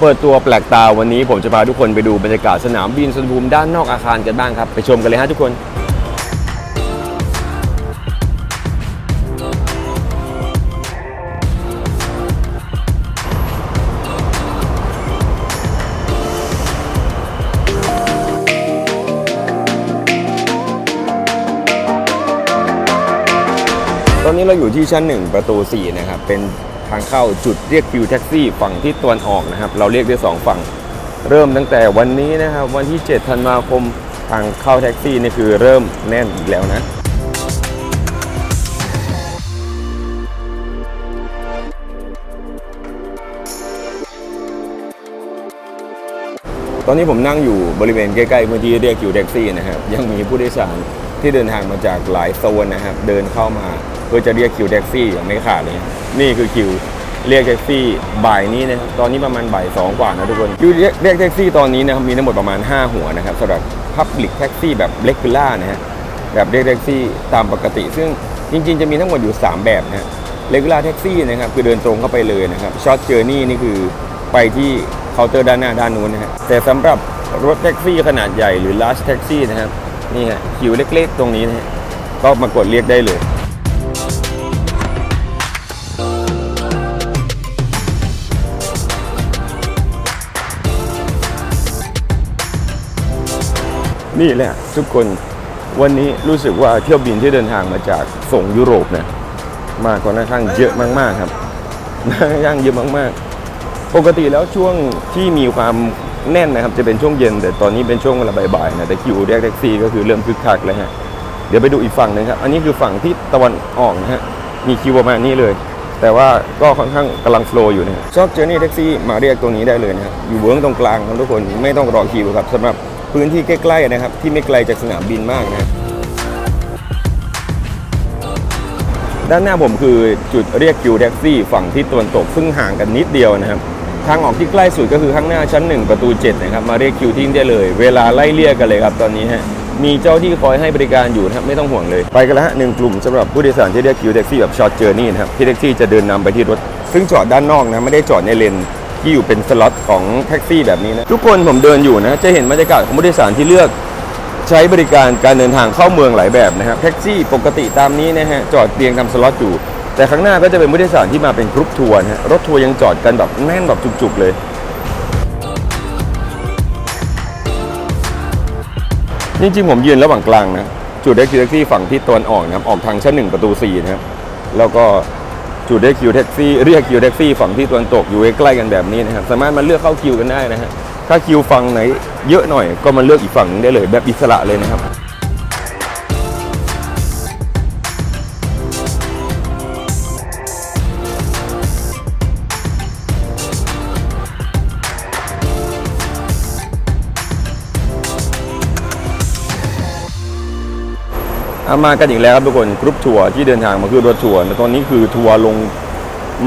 เปิดตัวแปลกตาวันนี้ผมจะพาทุกคนไปดูบรรยากาศสนามบินสุวรรณภูมิด้านนอกอาคารกันบ้างครับ ไปชมกันเลยฮะทุกคนตอนนี้เราอยู่ที่ชั้น 1 ประตู 4 นะครับ เป็น ทางเข้าจุดเรียกคิวแท็กซี่ฝั่งที่ตะวันออกนะครับ เราเรียกได้สองฝั่ง เริ่มตั้งแต่วันนี้นะครับ วันที่ 7 ธันวาคมทางเข้าแท็กซี่นี่คือเริ่มแน่นอีกแล้วนะตอนนี้ผมนั่งอยู่บริเวณใกล้ๆพื้นที่เรียกคิวแท็กซี่นะครับยังมีผู้โดยสารที่เดินทางมาจากหลายโซนนะครับ เดินเข้ามา เพื่อจะเรียกคิวแท็กซี่อย่างไม่ขาดเลย นี่คือคิวเรียกแท็กซี่บ่ายนี้นะครับตอนนี้ประมาณบ่ายสองกว่านะทุกคนคิวเรียกแท็กซี่ตอนนี้นะครับมีทั้งหมดประมาณ 5 หัวนะครับสำหรับ Public Taxi แบบเลกูล่านะฮะแบบเรียกแท็กซี่ตามปกติ ซึ่งจริง ๆ จะมีทั้งหมดอยู่ 3 แบบนะฮะเลกูล่าแท็กซี่นะครับคือเดินตรงเข้าไปเลยนะครับช็อตเจอร์นี่นี่คือไปที่เคาน์เตอร์ด้านหน้าด้านนู้นนะฮะแต่สำหรับรถแท็กซี่ขนาดใหญ่หรือ large taxi นะครับนี่ฮะคิวเล็ก ๆ ตรงนี้นะฮะก็มากดเรียกได้เลย นี่แหละทุกคนวันนี้รู้สึกว่าเที่ยวบินที่เดินทางมาจากส่งยุโรปเนี่ยมาค่อนข้างเยอะมากๆครับค่อนข้างเยอะมากๆ ปกติแล้วช่วงที่มีความแน่นนะครับจะเป็นช่วงเย็น แต่ตอนนี้เป็นช่วงเวลาบ่ายๆนะแต่คิวเรียกแท็กซี่ก็คือเริ่มคึกคักเลยฮะเดี๋ยวไปดูอีกฝั่งหนึงครับ อันนี้คือฝั่งที่ตะวันออกนะฮะมีคิวประมาณนี้เลย แต่ว่าก็ค่อนข้างกำลังโฟล์อยู่นะชอบเจอร์นี่แท็กซี่มาเรียกตรงนี้ได้เลยนะอยู่เวิร์กตรงกลางครับทุกคนไม่ต้องรอคิวครับสำหรับ พื้นที่ใกล้ๆนะครับ ที่ไม่ไกลจากสนามบินมากนะด้านหน้าผมคือจุดเรียกคิวแท็กซี่ฝั่งที่ตะวันตกซึ่งห่างกันนิดเดียวนะครับ ทางออกที่ใกล้สุดก็คือข้างหน้าชั้น 1 ประตู 7 นะครับ มาเรียกคิวทิ้งได้เลย เวลาไล่เรียกกันเลยครับตอนนี้ฮะมีเจ้าที่คอยให้บริการอยู่นะครับไม่ต้องห่วงเลยไปกันแล้วฮะหนึ่งกลุ่มสำหรับผู้โดยสารที่เรียกคิวแท็กซี่แบบช็อตเจอร์นี่นะครับที่แท็กซี่จะเดินนำไปที่รถ ซึ่งจอดด้านนอกนะไม่ได้จอดในเลน ที่อยู่เป็นสล็อตของแท็กซี่แบบนี้นะ ทุกคนผมเดินอยู่นะ จะเห็นบรรยากาศของผู้โดยสารที่เลือกใช้บริการการเดินทางเข้าเมืองหลายแบบนะครับแท็กซี่ปกติตามนี้นะฮะจอดเรียงทำสล็อตอยู่ แต่ข้างหน้าก็จะเป็นผู้โดยสารที่มาเป็นกรุ๊ปทัวร์นะฮะรถทัวร์ยังจอดกันแบบแน่นแบบจุกๆเลยจริงๆผมยืนระหว่างกลางนะจุดแท็กซี่ฝั่งที่ตะวันออกนะครับออกทางชั้นหนึ่งประตูสี่นะครับแล้วก็ จุดได้คิวแท็กซี่เรียกคิวแท็กซี่ฝั่งที่ตะวันตกอยู่ใกล้ๆกันแบบนี้นะครับสามารถมาเลือกเข้าคิวกันได้นะฮะถ้าคิวฝั่งไหนเยอะหน่อยก็มาเลือกอีกฝั่งหนึงได้เลยแบบอิสระเลยนะครับ มากันอีกแล้วครับทุกคนกรุ๊ปทัวร์ที่เดินทางมาขึ้นรถทัวร์แต่ตอนนี้คือทัวร์ลง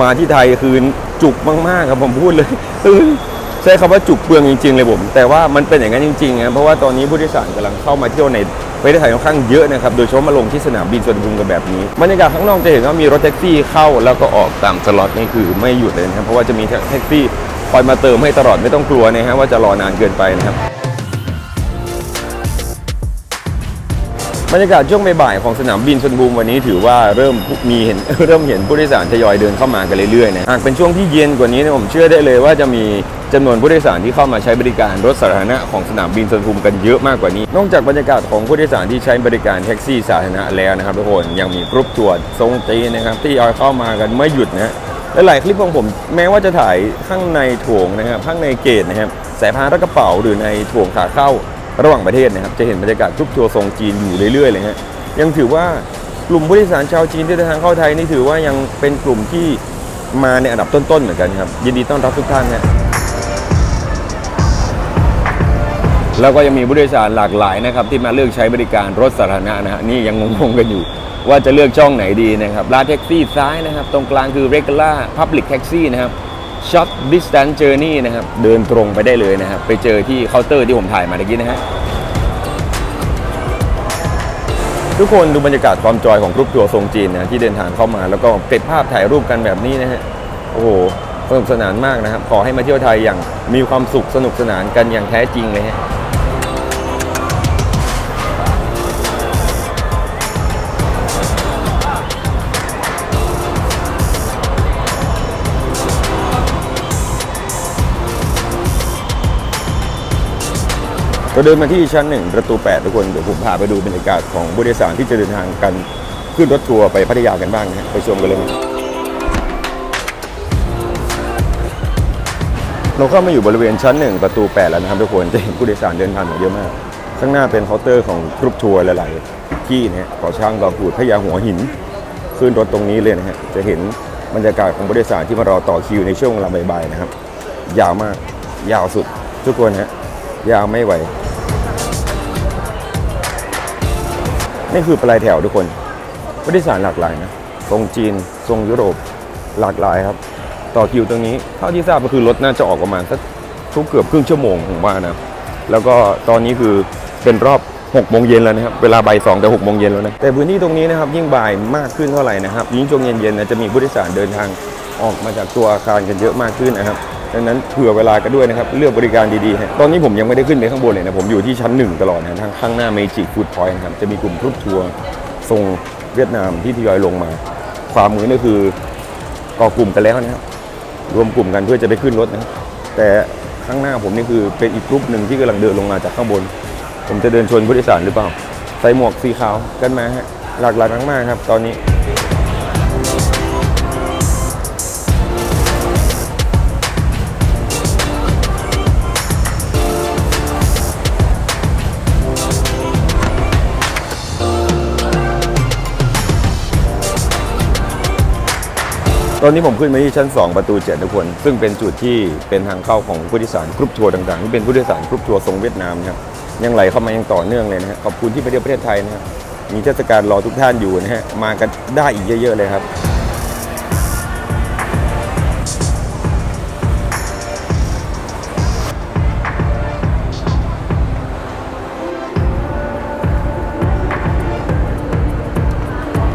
มาที่ไทยคือจุกมากๆครับผมพูดเลยใช้คำว่าจุกเปลืองจริงๆเลยผม แต่ว่ามันเป็นอย่างนั้นจริงๆนะเพราะว่าตอนนี้ผู้โดยสารกำลังเข้ามาเที่ยวในประเทศไทยค่อนข้างเยอะนะครับโดยเฉพาะมาลงที่สนามบินสุวรรณภูมิกันแบบนี้บรรยากาศข้างนอกจะเห็นว่ามีรถแท็กซี่เข้าแล้วก็ออกตามสล็อตนี่คือไม่หยุดเลยนะครับเพราะว่าจะมีแท็กซี่คอยมาเติมให้ตลอดไม่ต้องกลัวนะฮะว่าจะรอนานเกินไปนะครับ บรรยากาศช่วงบ่ายๆของสนามบินสุวรรณภูมิวันนี้ถือว่าเริ่มมีเห็นเริ่มเห็นผู้โดยสารทยอยเดินเข้ามากันเรื่อยๆนะหากเป็นช่วงที่เย็นกว่านี้นี่ยผมเชื่อได้เลยว่าจะมีจำนวนผู้โดยสารที่เข้ามาใช้บริการรถสาธารณะของสนามบินสุวรรณภูมิกันเยอะมากกว่านี้ นอกจากบรรยากาศของผู้โดยสารที่ใช้บริการแท็กซี่สาธารณะแล้วนะครับทุกคนยังมีกรุ๊ปทัวร์ทรงตีนะครับที่ยอยเข้ามากันไม่หยุดนะและหลายคลิปของผมแม้ว่าจะถ่ายข้างในโถงนะครับข้างในเกตนะครับสายพานและกระเป๋าหรือในโถงขาเข้า ระหว่างประเทศนะครับจะเห็นบรรยากาศทุกทัวร์ทรงจีนอยู่เรื่อยๆเลยฮะยังถือว่ากลุ่มผู้โดยสารชาวจีนที่เดินทางเข้าไทยนี่ถือว่ายังเป็นกลุ่มที่มาในอันดับต้นๆเหมือนกันครับยินดีต้อนรับทุกท่านฮะแล้วก็ยังมีผู้โดยสารหลากหลายนะครับที่มาเลือกใช้บริการรถสาธารณะนะฮะนี่ยังงงๆกันอยู่ ว่าจะเลือกช่องไหนดีนะครับลาแท็กซี่ซ้ายนะครับ ตรงกลางคือ regular public taxi นะครับ short distance journey นะครับ เดินตรงไปได้เลยนะครับ ไปเจอที่เคาน์เตอร์ที่ผมถ่ายมาเมื่อกี้นะฮะทุกคนดูบรรยากาศความจอยของกรุ๊ปทัวร์ทรงจีนนะที่เดินทางเข้ามาแล้วก็เก็บภาพถ่ายรูปกันแบบนี้นะฮะโอ้โหสนุกสนานมากนะครับ ขอให้มาเที่ยวไทยอย่างมีความสุขสนุกสนานกันอย่างแท้จริงเลยฮะ ก็เดินมาที่ชั้นหนึ่งประตู 8 ทุกคน เดี๋ยวผมพาไปดูบรรยากาศของผู้โดยสารที่จะเดินทางกันขึ้นรถทัวร์ไปพัทยากันบ้างนะไปชมกันเลยเราเข้ามาอยู่บริเวณชั้นหนึ่งประตู 8 แล้วนะครับทุกคนจะเห็นผู้โดยสารเดินทางมาเยอะมาก ข้างหน้าเป็นเคาน์เตอร์ของกรุ๊ปทัวร์หลายๆที่นะฮะก่อช่างกอผูดพญาหัวหิน ขึ้นรถตรงนี้เลยนะฮะจะเห็นบรรยากาศของผู้โดยสารที่มารอต่อคิวในช่วงเวลาบ่ายๆนะครับ ยาวมากยาวสุดทุกคนฮะยาวไม่ไหว นี่คือปลายแถวทุกคนผู้โดยสารหลากหลายนะทรงจีนทรงยุโรปหลากหลายครับ ต่อคิวตรงนี้เท่าที่ทราบก็คือรถน่าจะออกประมาณสักทุกเกือบครึ่งชั่วโมงผมว่านะแล้วก็ตอนนี้คือเป็นรอบ6โมงเย็นแล้วนะครับ เวลาบ่ายสองแต่6โมงเย็นแล้วนะ แต่พื้นที่ตรงนี้นะครับยิ่งบ่ายมากขึ้นเท่าไหร่นะครับ ยิ่งช่วงเย็นๆนะจะมีผู้โดยสารเดินทางออกมาจากตัวอาคารกันเยอะมากขึ้นนะครับ ดังนั้นเผื่อเวลากันด้วยนะครับ เลือกบริการดีๆฮะตอนนี้ผมยังไม่ได้ขึ้นไปข้างบนเลยนะ ผมอยู่ที่ชั้นหนึ่งตลอดนะทางข้างหน้าเมจิฟูดพอยต์ครับ จะมีกลุ่มทุกทัวร์ทรงเวียดนามที่ทยอยลงมาความมือนี่คือก่อกลุ่มกันแล้วนะครับรวมกลุ่มกันเพื่อจะไปขึ้นรถนะแต่ข้างหน้าผมนี่คือเป็นอีกกลุ่มหนึ่งที่กำลังเดินลงมาจากข้างบน ผมจะเดินชนผู้โดยสารหรือเปล่า ใส่หมวกสีขาวกันมาฮะหลากหลายมากๆครับ ตอนนี้ ตอนนี้ผมขึ้นมาที่ชั้น 2 ประตู7ทุกคน ซึ่งเป็นจุดที่เป็นทางเข้าของผู้โดยสารกรุ๊ปทัวร์ต่างๆที่เป็นผู้โดยสารกรุ๊ปทัวร์ทรงเวียดนามนะครับยังไหลเข้ามายังต่อเนื่องเลยนะฮะขอบคุณที่ไปเที่ยวประเทศไทยนะครับมีเทศกาลรอทุกท่านอยู่นะฮะมากันได้อีกเยอะๆเลยครับ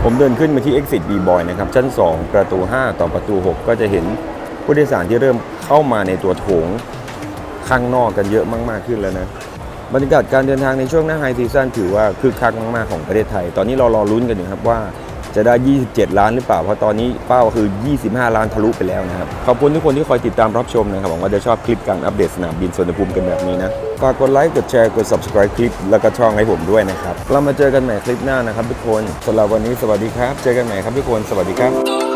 ผมเดินขึ้นมาที่ Exit B Boy นะครับ ชั้น 2 ประตู 5 ต่อประตู 6 ก็จะเห็นผู้โดยสารที่เริ่มเข้ามาในตัวโถงข้างนอกกันเยอะมาก ๆ ขึ้นแล้วนะ บรรยากาศการเดินทางในช่วงหน้าไฮซีซั่นถือว่าคึกคักมาก ๆ ของประเทศไทย ตอนนี้เรารอลุ้นกันอยู่ครับว่า จะได้ 27 ล้านหรือเปล่า เพราะตอนนี้เป้าคือ 25 ล้านทะลุไปแล้วนะครับ ขอบคุณทุกคนที่คอยติดตามรับชมนะครับ หวังว่าจะชอบคลิปการอัปเดตสนามบินสุวรรณภูมิกันแบบนี้นะ ฝากกดไลค์ กดแชร์ กด subscribe คลิป แล้วก็ช่องให้ผมด้วยนะครับ เรามาเจอกันใหม่คลิปหน้านะครับทุกคนสำหรับวันนี้สวัสดีครับ เจอกันใหม่ครับทุกคน สวัสดีครับ